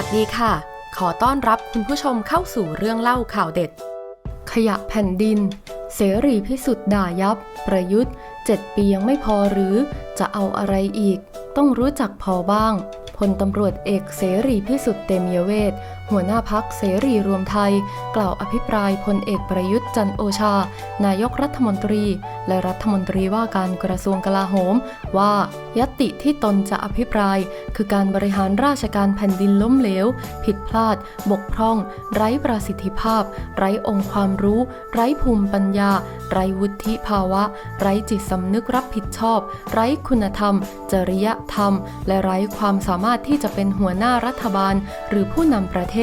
วัสดีค่ะ ขอต้อนรับคุณผู้ชมเข้าสู่เรื่องเล่าข่าวเด็ด ขยะแผ่นดิน เสรีพิสุทธิ์ด่ายับ ประยุทธ์ 7 ปียังไม่พอหรือ จะเอาอะไรอีก ต้องรู้จักพอบ้างพลตำรวจเอกเสรีพิสุทธิ์เตมียเวท หัวหน้าพักเสรีรวมไทย กล่าวอภิปรายพลเอกประยุทธ์จันโอชา นายกรัฐมนตรี และรัฐมนตรีว่าการกระทรวงกลาโหม ว่ายตติที่ตนจะอภิปราย คือการบริหารราชการแผ่นดินล้มเหลว ผิดพลาด บกพร่อง ไร้ประสิทธิภาพ ไร้องค์ความรู้ ไร้ภูมิปัญญา ไร้วุฒิภาวะ ไร้จิตสำนึกรับผิดชอบ ไร้คุณธรรม จริยธรรม และไร้ความสามารถที่จะเป็นหัวหน้ารัฐบาล หรือผู้นำประเทศ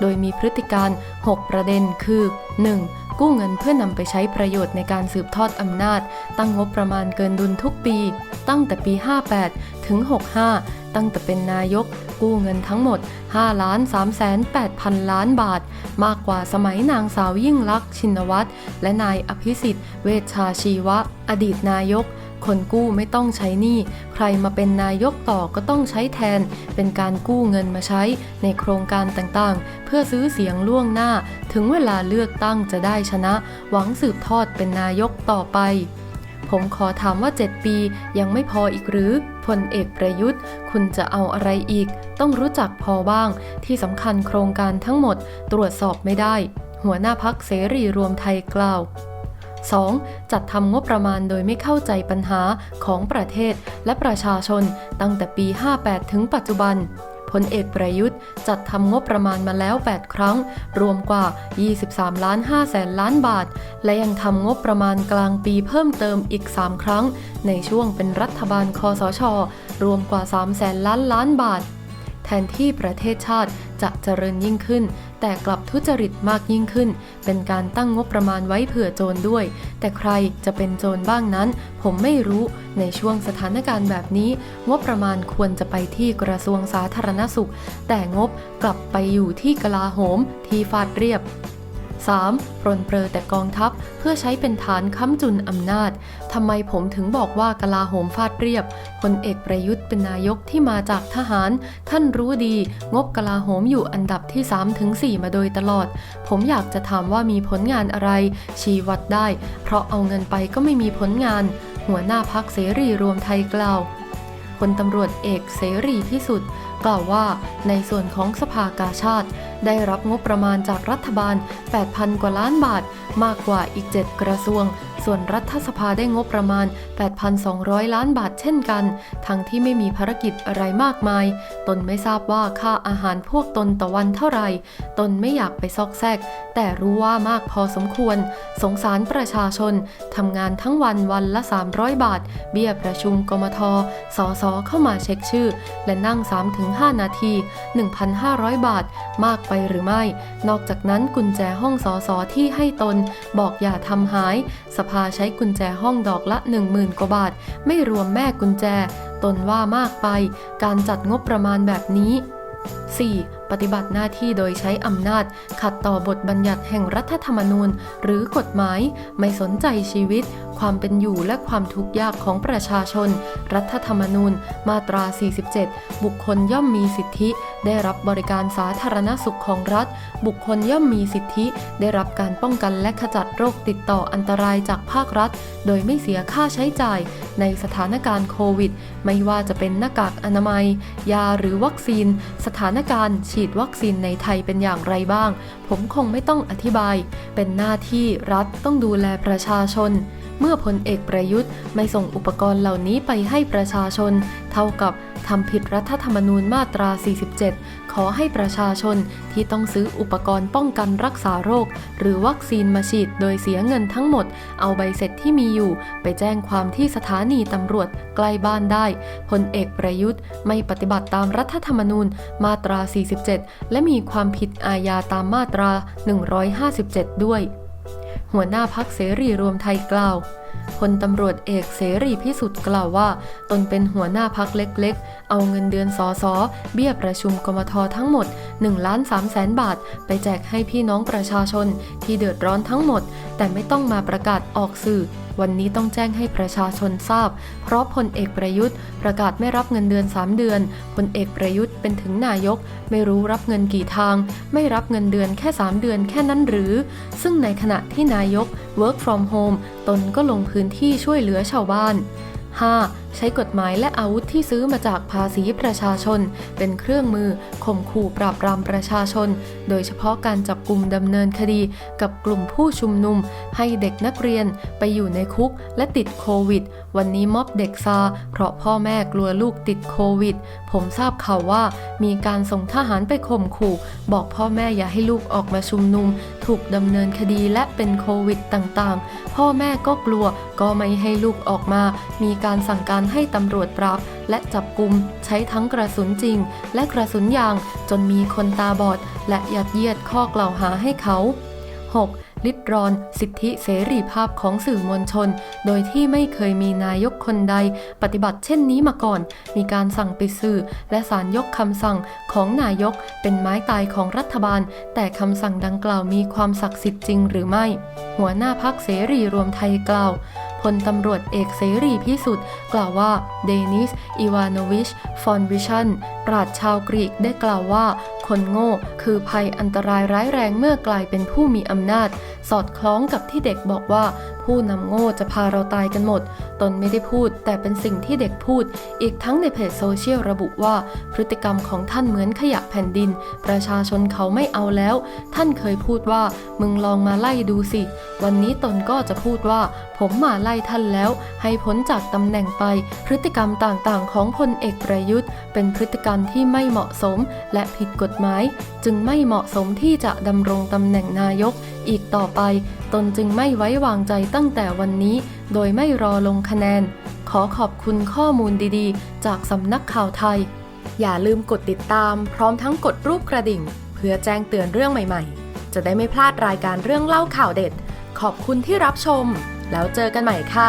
โดยมีพฤติการ 6 ประเด็นคือ 1. กู้เงินเพื่อนำไปใช้ประโยชน์ในการสืบทอดอำนาจ ตั้งงบประมาณเกินดุลทุกปี ตั้งแต่ปี 58 ถึง 65 ตั้งแต่เป็นนายก กู้เงินทั้งหมด 5 ล้าน3แสน8พันล้านบาท มากกว่าสมัยนางสาวยิ่งลักษณ์ชินวัตร และนายอภิสิทธิ์ เวชชาชีวะ อดีตนายก คนกู้ไม่ต้องใช้หนี้ ใครมาเป็นนายกต่อก็ต้องใช้แทน เป็นการกู้เงินมาใช้ในโครงการต่างๆ เพื่อซื้อเสียงล่วงหน้า ถึงเวลาเลือกตั้งจะได้ชนะ หวังสืบทอดเป็นนายกต่อไปผมขอถามว่า 7 ปียังไม่พออีกหรือพลเอกประยุทธ์ คุณจะเอาอะไรอีก ต้องรู้จักพอบ้าง ที่สำคัญโครงการทั้งหมดตรวจสอบไม่ได้ หัวหน้าพักเสรีรวมไทยกล่าว 2. จัดทำงบประมาณโดยไม่เข้าใจปัญหาของประเทศและประชาชนตั้งแต่ปี 58 ถึงปัจจุบันพลเอกประยุทธ์จัดทำงบประมาณมาแล้ว 8 ครั้ง รวมกว่า 23 ล้าน5แสนล้านบาท และยังทำงบประมาณกลางปีเพิ่มเติมอีก 3 ครั้ง ในช่วงเป็นรัฐบาลคอสช รวมกว่า3แสนล้านล้านบาท แทนที่ประเทศชาติจะเจริญยิ่งขึ้น แต่กลับทุจริตมากยิ่งขึ้น เป็นการตั้งงบประมาณไว้เผื่อโจรด้วย แต่ใครจะเป็นโจรบ้างนั้น ผมไม่รู้ ในช่วงสถานการณ์แบบนี้ งบประมาณควรจะไปที่กระทรวงสาธารณสุข แต่งบกลับไปอยู่ที่กลาโหมที่ฟาดเรียบ 3. ปรนเปรอแต่กองทัพเพื่อใช้เป็นฐานค้ำจุนอำนาจ ทำไมผมถึงบอกว่ากลาโหมฟาดเรียบพลเอกประยุทธ์เป็นนายกที่มาจากทหาร ท่านรู้ดี งบกลาโหมอยู่อันดับที่ 3-4 มาโดยตลอด ผมอยากจะถามว่ามีผลงานอะไรชี้วัดได้ เพราะเอาเงินไปก็ไม่มีผลงาน หัวหน้าพักเสรีรวมไทยกล่าวพลตำรวจเอกเสรีพิสุทธิ์กล่าวว่าในส่วนของสภากาชาติ ได้รับงบประมาณจากรัฐบาล 8,000 กว่าล้านบาท มากกว่าอีก 7 กระทรวง ส่วนรัฐสภาได้งบประมาณ 8,200 ล้านบาทเช่นกัน ทั้งที่ไม่มีภารกิจอะไรมากมาย ตนไม่ทราบว่าค่าอาหารพวกตนต่อวันเท่าไหร่ ตนไม่อยากไปซอกแซก แต่รู้ว่ามากพอสมควร สงสารประชาชน ทำงานทั้งวันวันละ 300 บาท เบี้ยประชุมกมท สสเข้ามาเช็คชื่อ และนั่ง 3-5 นาที 1,500 บาท มากไปหรือไม่ นอกจากนั้นกุญแจห้องสอสอที่ให้ตน บอกอย่าทำหาย สภาใช้กุญแจห้องดอกละ 10,000 กว่าบาท ไม่รวมแม่กุญแจ ตนว่ามากไป การจัดงบประมาณแบบนี้ 4. ปฏิบัติหน้าที่โดยใช้อำนาจ ขัดต่อบทบัญญัติแห่งรัฐธรรมนูญ หรือกฎหมาย ไม่สนใจชีวิต ความเป็นอยู่และความทุกข์ยากของประชาชน รัฐธรรมนูญ มาตรา 47 บุคคลย่อมมีสิทธิ ได้รับบริการสาธารณสุขของรัฐ บุคคลย่อมมีสิทธิ ได้รับการป้องกันและขจัดโรคติดต่ออันตรายจากภาครัฐ โดยไม่เสียค่าใช้จ่าย ในสถานการณ์โควิด ไม่ว่าจะเป็นหน้ากากอนามัย ยาหรือวัคซีน สถานการณ์ฉีดวัคซีนในไทยเป็นอย่างไรบ้าง ผมคงไม่ต้องอธิบาย เป็นหน้าที่รัฐต้องดูแลประชาชน เมื่อพลเอกประยุทธ์ไม่ส่งอุปกรณ์เหล่านี้ไปให้ประชาชน เท่ากับทำผิดรัฐธรรมนูญมาตรา 47 ขอให้ประชาชนที่ต้องซื้ออุปกรณ์ป้องกันรักษาโรค หรือวัคซีนมาฉีดโดยเสียเงินทั้งหมด เอาใบเสร็จที่มีอยู่ ไปแจ้งความที่สถานีตำรวจใกล้บ้านได้ พลเอกประยุทธ์ไม่ปฏิบัติตามรัฐธรรมนูญมาตรา 47 และมีความผิดอาญาตามมาตรา 157 ด้วย หัวหน้าพักเสรีรวมไทยกล่าว พลตำรวจเอกเสรีพิสุทธิ์กล่าวว่า ตนเป็นหัวหน้าพักเล็กๆ เอาเงินเดือนสอสอเบี้ยประชุมกมททั้งหมด1ล้าน3แสนบาท ไปแจกให้พี่น้องประชาชนที่เดือดร้อนทั้งหมด แต่ไม่ต้องมาประกาศออกสื่อ วันนี้ต้องแจ้งให้ประชาชนทราบ เพราะพลเอกประยุทธ์ ประกาศไม่รับเงินเดือน 3 เดือนพลเอกประยุทธ์เป็นถึงนายก ไม่รู้รับเงินกี่ทาง ไม่รับเงินเดือนแค่ 3 เดือนแค่นั้นหรือ ซึ่งในขณะที่นายก work from home ตนก็ลงพื้นที่ช่วยเหลือชาวบ้าน 5. ใช้กฎหมายและอาวุธที่ซื้อมาจากภาษีประชาชน เป็นเครื่องมือข่มขู่ปราบปรามประชาชน โดยเฉพาะการจับกลุ่มดำเนินคดี กับกลุ่มผู้ชุมนุม ให้เด็กนักเรียนไปอยู่ในคุกและติดโควิด วันนี้ม็อบเด็กซา เพราะพ่อแม่กลัวลูกติดโควิด ผมทราบข่าวว่า มีการส่งทหารไปข่มขู่ บอกพ่อแม่อย่าให้ลูกออกมาชุมนุม ถูกดำเนินคดีและเป็นโควิดต่างๆ พ่อแม่ก็กลัวก็ไม่ให้ลูกออกมา มีการสั่งการให้ตำรวจปราบ และจับกลุ่มใช้ทั้งกระสุนจริง และกระสุนยางจนมีคนตาบอด และยัดเยียดข้อกล่าวหาให้เขา 6. ลิดรอน สิทธิเสรีภาพของสื่อมวลชน โดยที่ไม่เคยมีนายกคนใด ปฏิบัติเช่นนี้มาก่อน มีการสั่งปิดสื่อ และสารยกคำสั่งของนายกเป็นไม้ตายของรัฐบาล แต่คำสั่งดังกล่าวมีความศักดิ์สิทธิ์จริงหรือไม่ หัวหน้าพักเสรีรวมไทยกล่าว พลตำรวจเอกเสรีพิสุทธิ์กล่าวว่าเดนิส อีวานอวิช ฟอนวิชัน ปราชชาวกรีกได้กล่าวว่า คนโง่คือภัยอันตรายร้ายแรงเมื่อกลายเป็นผู้มีอำนาจสอดคล้องกับที่เด็กบอกว่า ผู้นำโง่จะพาเราตายกันหมด ตนไม่ได้พูด แต่เป็นสิ่งที่เด็กพูด อีกทั้งในเพจโซเชียลระบุว่า พฤติกรรมของท่านเหมือนขยะแผ่นดิน ประชาชนเขาไม่เอาแล้ว ท่านเคยพูดว่า มึงลองมาไล่ดูสิ วันนี้ตนก็จะพูดว่า ผมมาไล่ท่านแล้ว ให้พ้นจากตำแหน่งไป พฤติกรรมต่างๆ ของพลเอกประยุทธ์ เป็นพฤติกรรมที่ไม่เหมาะสม และผิดกฎหมาย จึงไม่เหมาะสมที่จะดำรงตำแหน่งนายก อีกต่อไป ตนจึงไม่ไว้วางใจตั้งแต่วันนี้ โดยไม่รอลงคะแนน ขอขอบคุณข้อมูลดีๆ จากสำนักข่าวไทย อย่าลืมกดติดตาม พร้อมทั้งกดรูปกระดิ่ง เพื่อแจ้งเตือนเรื่องใหม่ๆ จะได้ไม่พลาดรายการเรื่องเล่าข่าวเด็ด ขอบคุณที่รับชม แล้วเจอกันใหม่ค่ะ